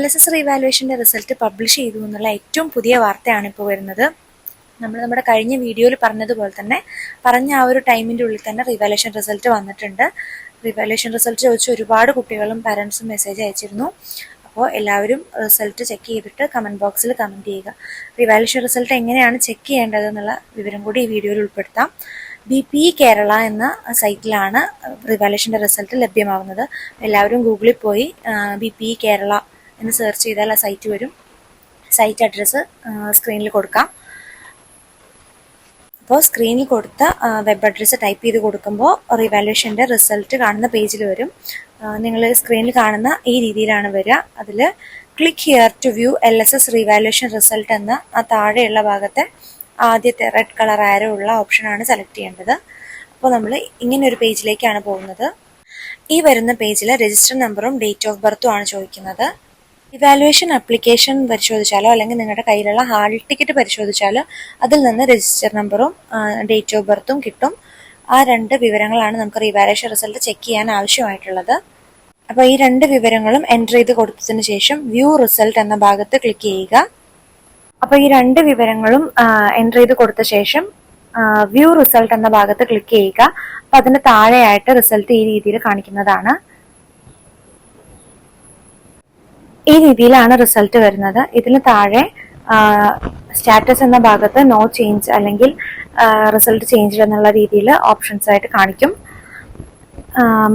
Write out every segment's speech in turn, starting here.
L S S റീവാലുവേഷന്റെ result publish ചെയ്തു എന്നുള്ള ഏറ്റവും പുതിയ വാർത്തയാണ് ഇപ്പോൾ വരുന്നത്. നമ്മൾ നമ്മുടെ കഴിഞ്ഞ വീഡിയോയിൽ പറഞ്ഞതുപോലെ തന്നെ പറഞ്ഞ ആ ഒരു ടൈമിന്റെ ഉള്ളിൽ തന്നെ റിവാലുവേഷൻ റിസൾട്ട് വന്നിട്ടുണ്ട്. റിവാലുവേഷൻ റിസൾട്ട് ചോദിച്ച് ഒരുപാട് കുട്ടികളും പാരൻസും മെസ്സേജ് അയച്ചിരുന്നു. അപ്പോൾ എല്ലാവരും റിസൾട്ട് ചെക്ക് ചെയ്തിട്ട് കമന്റ് ബോക്സിൽ കമന്റ് ചെയ്യുക. റിവാലുവേഷൻ റിസൾട്ട് എങ്ങനെയാണ് ചെക്ക് ചെയ്യേണ്ടത് എന്നുള്ള വിവരം കൂടി ഈ വീഡിയോയിൽ ഉൾപ്പെടുത്താം. ബി പി കേരള എന്ന സൈറ്റിലാണ് റിവാലുവേഷന്റെ റിസൾട്ട് ലഭ്യമാവുന്നത്. എല്ലാവരും ഗൂഗിളിൽ പോയി ബി പി കേരള എന്ന് സെർച്ച് ചെയ്താൽ ആ സൈറ്റ് വരും. സൈറ്റ് അഡ്രസ്സ് സ്ക്രീനിൽ കൊടുക്കാം. അപ്പോൾ സ്ക്രീനിൽ കൊടുത്ത വെബ് അഡ്രസ്സ് ടൈപ്പ് ചെയ്ത് കൊടുക്കുമ്പോൾ റിവാലുവേഷന്റെ റിസൾട്ട് കാണുന്ന പേജിൽ വരും. നിങ്ങൾ സ്ക്രീനിൽ കാണുന്ന ഈ രീതിയിലാണ് വരിക. അതിൽ click here to view L S S revaluation result എന്ന ആ താഴെയുള്ള ഭാഗത്തെ ആദ്യത്തെ റെഡ് കളർ ആരോ ഉള്ള ഓപ്ഷനാണ് സെലക്ട് ചെയ്യേണ്ടത്. അപ്പോൾ നമ്മൾ ഇങ്ങനെ ഒരു പേജിലേക്കാണ് പോകുന്നത്. ഈ വരുന്ന പേജിൽ രജിസ്റ്റർ നമ്പറും ഡേറ്റ് ഓഫ് ബർത്തും ആണ് ചോദിക്കുന്നത്. ഇവാലുവേഷൻ അപ്ലിക്കേഷൻ പരിശോധിച്ചാലോ അല്ലെങ്കിൽ നിങ്ങളുടെ കയ്യിലുള്ള ഹാൾ ടിക്കറ്റ് പരിശോധിച്ചാലോ അതിൽ നിന്ന് രജിസ്റ്റർ നമ്പറും ഡേറ്റ് ഓഫ് ബർത്തും കിട്ടും. ആ രണ്ട് വിവരങ്ങളാണ് നമുക്ക് റിവാലുവേഷൻ റിസൾട്ട് ചെക്ക് ചെയ്യാൻ ആവശ്യമായിട്ടുള്ളത്. അപ്പോൾ ഈ രണ്ട് വിവരങ്ങളും എന്റർ ചെയ്ത് കൊടുത്തതിന് ശേഷം വ്യൂ റിസൾട്ട് എന്ന ഭാഗത്ത് ക്ലിക്ക് ചെയ്യുക. അപ്പോൾ ഈ രണ്ട് വിവരങ്ങളും എന്റർ ചെയ്ത് കൊടുത്ത ശേഷം വ്യൂ റിസൾട്ട് എന്ന ഭാഗത്ത് ക്ലിക്ക് ചെയ്യുക. അപ്പോൾ അതിന് താഴെയായിട്ട് റിസൾട്ട് ഈ രീതിയിൽ കാണിക്കുന്നതാണ്. ഈ രീതിയിലാണ് റിസൾട്ട് വരുന്നത്. ഇതിന് താഴെ സ്റ്റാറ്റസ് എന്ന ഭാഗത്ത് നോ ചേഞ്ച് അല്ലെങ്കിൽ റിസൾട്ട് ചേഞ്ച് എന്നുള്ള രീതിയിൽ ഓപ്ഷൻസ് ആയിട്ട് കാണിക്കും.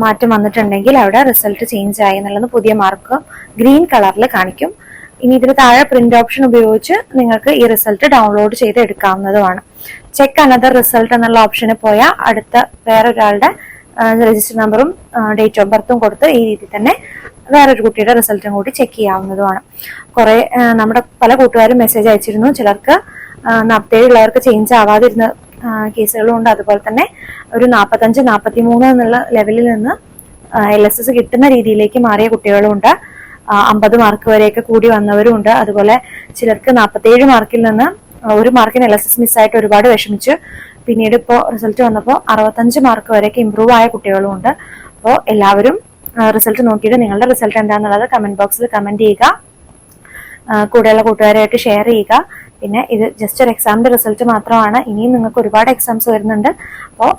മാറ്റം വന്നിട്ടുണ്ടെങ്കിൽ അവിടെ റിസൾട്ട് ചേഞ്ച് ആയി എന്നുള്ളത് പുതിയ മാർക്ക് ഗ്രീൻ കളറിൽ കാണിക്കും. ഇനി ഇതിന് താഴെ പ്രിന്റ് ഓപ്ഷൻ ഉപയോഗിച്ച് നിങ്ങൾക്ക് ഈ റിസൾട്ട് ഡൗൺലോഡ് ചെയ്ത് എടുക്കാവുന്നതുമാണ് ചെക്ക് അനദർ റിസൾട്ട് എന്നുള്ള ഓപ്ഷന് പോയാൽ അടുത്ത വേറൊരാളുടെ രജിസ്റ്റർ നമ്പറും ഡേറ്റ് ഓഫ് ബർത്തും കൊടുത്ത് ഈ രീതിയിൽ തന്നെ വേറൊരു കുട്ടിയുടെ റിസൾട്ടും കൂടി ചെക്ക് ചെയ്യാവുന്നതുമാണ്. കുറെ നമ്മുടെ പല കൂട്ടുകാരും മെസ്സേജ് അയച്ചിരുന്നു. ചിലർക്ക് നാൽപ്പത്തേഴ് ഉള്ളവർക്ക് ചേഞ്ച് ആവാതിരുന്ന കേസുകളും ഉണ്ട് അതുപോലെ തന്നെ ഒരു നാൽപ്പത്തഞ്ച് നാൽപ്പത്തി മൂന്ന് എന്നുള്ള ലെവലിൽ നിന്ന് എൽ എസ് എസ് കിട്ടുന്ന രീതിയിലേക്ക് മാറിയ കുട്ടികളും ഉണ്ട് അമ്പത് മാർക്ക് വരെയൊക്കെ കൂടി വന്നവരും ഉണ്ട് അതുപോലെ ചിലർക്ക് നാൽപ്പത്തേഴ് മാർക്കിൽ നിന്ന് ഒരു മാർക്കിന് എൽ എസ് എസ് മിസ്സായിട്ട് ഒരുപാട് വിഷമിച്ചു. പിന്നീട് ഇപ്പോൾ റിസൾട്ട് വന്നപ്പോൾ അറുപത്തഞ്ച് മാർക്ക് വരെയൊക്കെ ഇമ്പ്രൂവ് ആയ കുട്ടികളും ഉണ്ട് അപ്പോൾ എല്ലാവരും റിസൾട്ട് നോക്കിയിട്ട് നിങ്ങളുടെ റിസൾട്ട് എന്താണെന്നുള്ളത് കമന്റ് ബോക്സിൽ കമന്റ് ചെയ്യുക. കൂടെയുള്ള കൂട്ടുകാരായിട്ട് ഷെയർ ചെയ്യുക. പിന്നെ ഇത് ജസ്റ്റ് ഒരു എക്സാമിന്റെ റിസൾട്ട് മാത്രമാണ്. ഇനിയും നിങ്ങൾക്ക് ഒരുപാട് എക്സാംസ് വരുന്നുണ്ട്. അപ്പോൾ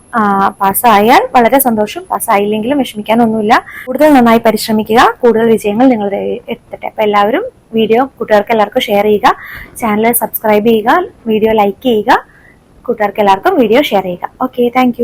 പാസ്സായാൽ വളരെ സന്തോഷം. പാസ്സായില്ലെങ്കിലും വിഷമിക്കാനൊന്നുമില്ല. കൂടുതൽ നന്നായി പരിശ്രമിക്കുക. കൂടുതൽ വിജയങ്ങൾ നിങ്ങളുടെ എത്തട്ടെ. അപ്പോൾ എല്ലാവരും വീഡിയോ കൂട്ടുകാർക്ക് എല്ലാവർക്കും ഷെയർ ചെയ്യുക. ചാനൽ സബ്സ്ക്രൈബ് ചെയ്യുക. വീഡിയോ ലൈക്ക് ചെയ്യുക. കൂട്ടുകാർക്ക് എല്ലാവർക്കും വീഡിയോ ഷെയർ ചെയ്യുക. Okay thank